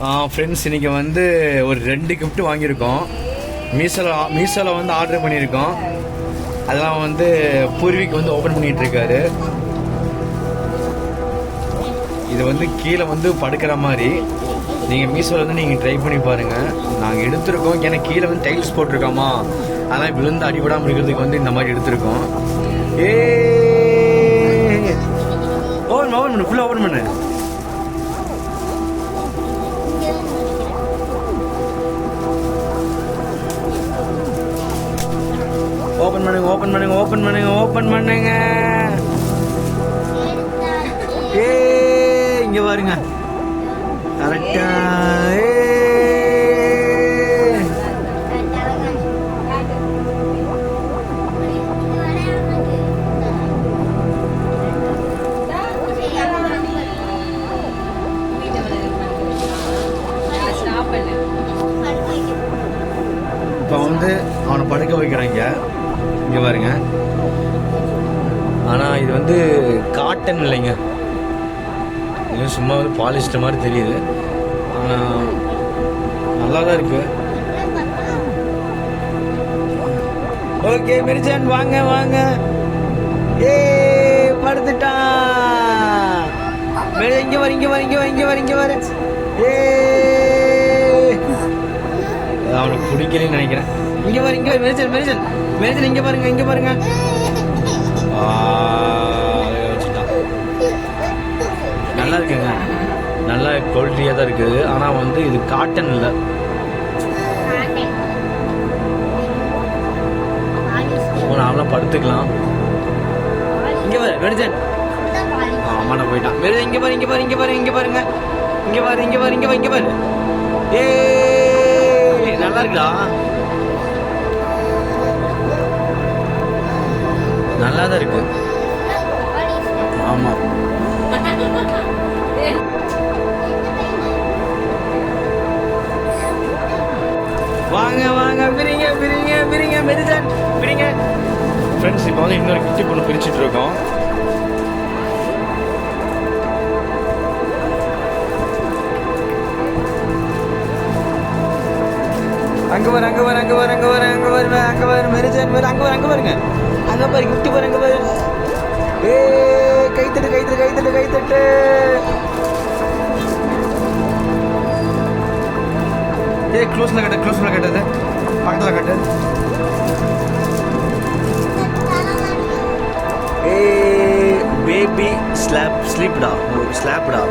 Friends இன்னைக்கு வந்து ஒரு ரெண்டு கிஃப்ட் வாங்கியிருக்கோம். மீஷோவில் மீசோவில் வந்து ஆர்டர் பண்ணியிருக்கோம். அதெல்லாம் வந்து பூர்விக்கு வந்து ஓப்பன் பண்ணிட்டு இருக்காரு இது வந்து கீழே வந்து படுக்கிற மாதிரி. நீங்கள் மீசோவில் வந்து நீங்கள் ட்ரை பண்ணி பாருங்கள் நாங்கள் எடுத்திருக்கோம். ஏன்னா கீழே வந்து டைல்ஸ் போட்டிருக்கோமா? அதெல்லாம் விழுந்து அடிபடாமல் இருக்கிறதுக்கு வந்து இந்த மாதிரி எடுத்திருக்கோம். ஏ ஓப்பன் ஓப்பன் பண்ணு. ஃபுல்லாக ஓப்பன் பண்ணு. ஓப்பன் பண்ணுங்க ஓப்பன் பண்ணுங்க ஓப்பன் பண்ணுங்க. பண்ணுங்க ஏ இங்க பாருங்க. கரெக்டா அவனை வைக்கிறாங்க. இங்கே பாருங்க. ஆனால் இது வந்து காட்டன் இல்லைங்க. இது சும்மா வந்து பாலிஸ்டர் மாதிரி தெரியுது. ஆனால் நல்லா தான் இருக்குது ஓகே மெரிஜான் வாங்க வாங்க. ஏ படுத்துட்டான். இங்க வர இங்க வர இங்க வர இங்க வர இங்க வர. ஏ. அவனுக்கு பிடிக்கலன்னு நினைக்கிறேன். இங்க பாரு இங்க மெரிசல் மெரிசல். மெரிசல் இங்க பாருங்க இங்க பாருங்க. நல்லா இருக்குங்க. நல்லா குவாலிட்டியாக தான் இருக்குது. ஆனால் வந்து இது காட்டன் இல்லை. நாமளாம் படுத்துக்கலாம். இங்க பாரு மெரிசல். ஆமாண்ணா போயிட்டான். மெரிசல் இங்க பாரு இங்க பாரு இங்க பாரு இங்க பாருங்க. இங்க பாரு இங்க பாரு இங்க பாரு இங்க பாரு. ஏ நல்லா இருக்குடா. நல்லா தான் இருக்கு. ஆமா. வாங்க வாங்க பிரிங்க பிரிங்க பிரிங்க மெரிசன் பிரிங்க. ஃப்ரெண்ட்ஸ் இப்போ வந்து இன்னொரு கிட்டி பொண்ணு பிரிச்சுட்டு இருக்கோம். அங்க வர அங்க வர அங்க வர அங்க வர அங்க வர அங்க வர மெரிஜன் அங்க வர அங்க பாருங்க அங்க பாரு கிஃப்ட் பாரு அங்க பாரு. ஏ கைத்தட்டு கைத்தட்டு கைத்தட்டு கைத்தட்டு. ஏ க்ளோஸ்ல கட்டு க்ளோஸ்ல கட்டது பக்கத்துல கட்டு. ஏ பேபி ஸ்லாப் ஸ்லீப்டா ஸ்லாப்டா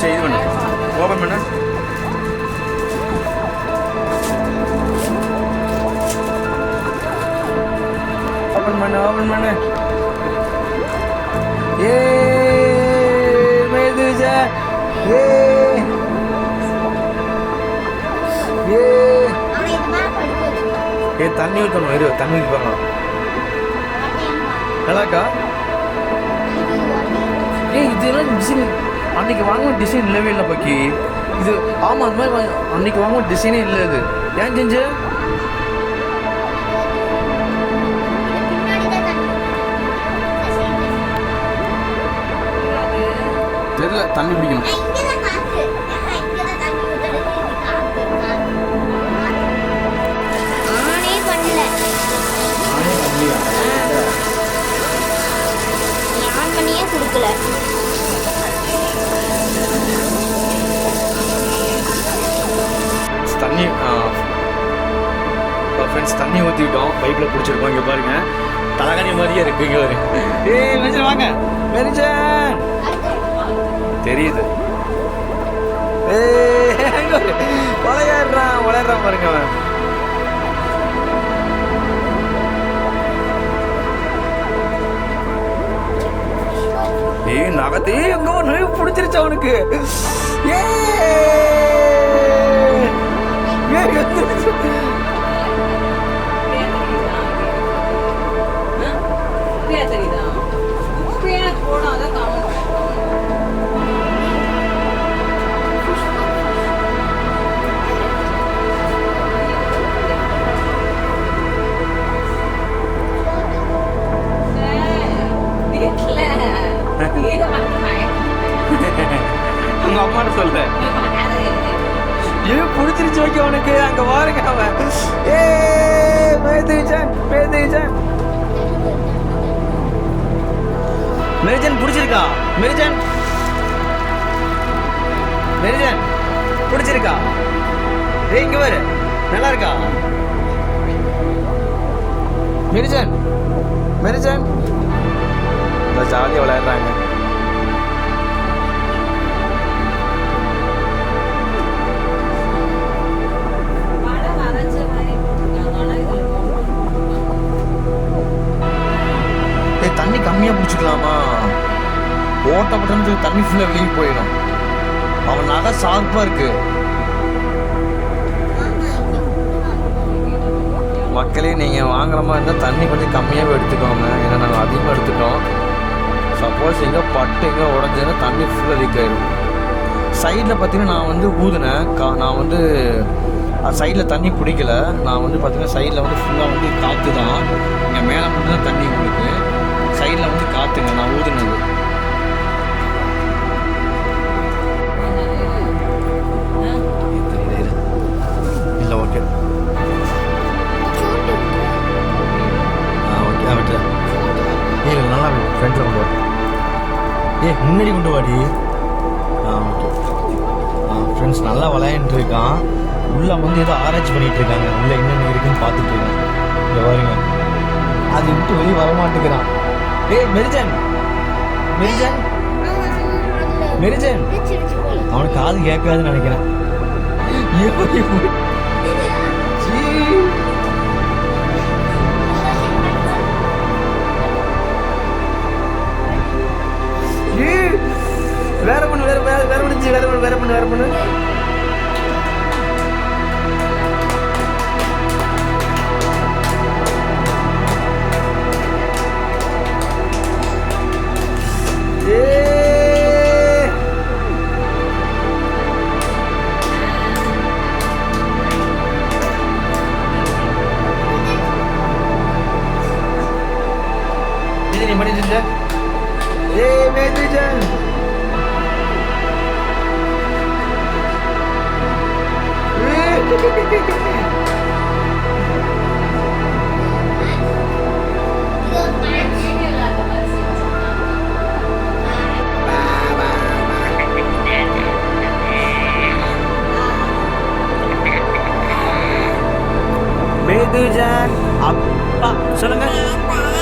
சரி இது பண்ணு. ஓப்பன் பண்ணு. பண்ணு ஓப்பன் பண்ணு ஏ மெதுஜா ஏ. ஏ. ஏ தண்ணி ஊற்றணும் இரு தண்ணி ஊற்றணும் நல்லாக்கா ஏ இதெல்லாம் டிசைன் அன்னைக்கு வாங்கின டிசைன் இல்லவே இல்லை பாக்கி. இது ஆமாம் அந்த மாதிரி அன்னைக்கு வாங்கின டிசைனே இல்லை இது. ஏன் செஞ்சு தெரியல தண்ணி பிடிக்கணும் கொடுக்கல. தண்ணி ஃப்ரெண்ட்ஸ் தண்ணி ஊற்றிட்டோம் பைப்பில் பிடிச்சிருக்கோம். இங்கே பாருங்க. தலகாணி மாதிரியே இருக்கு இங்கே பாருங்க. ஏய் மெரிஜன் வாங்க. மெரிஜன் தெரியுது. ஏய் விளையாடுறான் விளையாடுறான் பாருங்க அவன். ஏய் நகத்தே எங்க நிறைய பிடிச்சிருச்சு அவனுக்கு. ஏய் ஏய், உனக்கு பாருங்க அவன் ஏ மேதிஜன் மெரிஜன் பிடிச்சிருக்கா? மெரிஜன். மெரிஜன் பிடிச்சிருக்கா? ஏய் இங்க பாரு. நல்லா இருக்கா? மெரிஜன் மெரிஜன். தண்ணியை பிடிச்சிக்கலாமா? ஓட்டப்பட்டு தண்ணி ஃபுல்லாக வெளியே போயிடும். அவன் நகை சார்பாக இருக்கு. மக்களே நீங்கள் வாங்குற மாதிரி இருந்தால் தண்ணி கொஞ்சம் கம்மியாகவே எடுத்துக்கோங்க. ஏன்னா நாங்கள் அதிகமாக எடுத்துக்கிட்டோம் சப்போஸ் எங்கே பட்டு எங்கே உடஞ்சதுன்னா தண்ணி ஃபுல்லாக லீக் ஆயிடும் சைடில் பார்த்தீங்கன்னா நான் வந்து ஊதுனேன். கா நான் வந்து சைடில் தண்ணி பிடிக்கல. நான் வந்து பார்த்தீங்கன்னா சைடில் வந்து ஃபுல்லாக வந்து காற்று தான். இங்கே மேலே மட்டும் தான் தண்ணி உங்களுக்கு பார்த்துங்க நான் ஊதுனது. இல்லை ஓகே. ஆ ஓகே விட்டு நல்லா ஃப்ரெண்ட்ஸில் கொண்டு வா. முன்னாடி கொண்டு வாடி. ஆ ஓகே. ஆ ஃப்ரெண்ட்ஸ் நல்லா விளையாண்டுட்டு இருக்கான். உள்ள வந்து ஏதோ ஆராய்ச்சி பண்ணிட்டு இருக்காங்க. உள்ள என்னென்ன இருக்குன்னு பார்த்துட்டு இருக்காங்க இங்கே பாருங்க. அது விட்டு வெளியே வர மாட்டேங்கிறான் ஏய் மெரிஜன். மெரிஜன்? மெரிஜன். அவனுக்கு காது கேட்காதுன்னு நினைக்கிறேன். ஏ, வேற பண்ணு வேற வேற வேற பண்ணுச்சு வேற பண்ணு வேற பண்ணு வேற பண்ணு. வெகுஜன் அப்பா சொல்லுங்கள்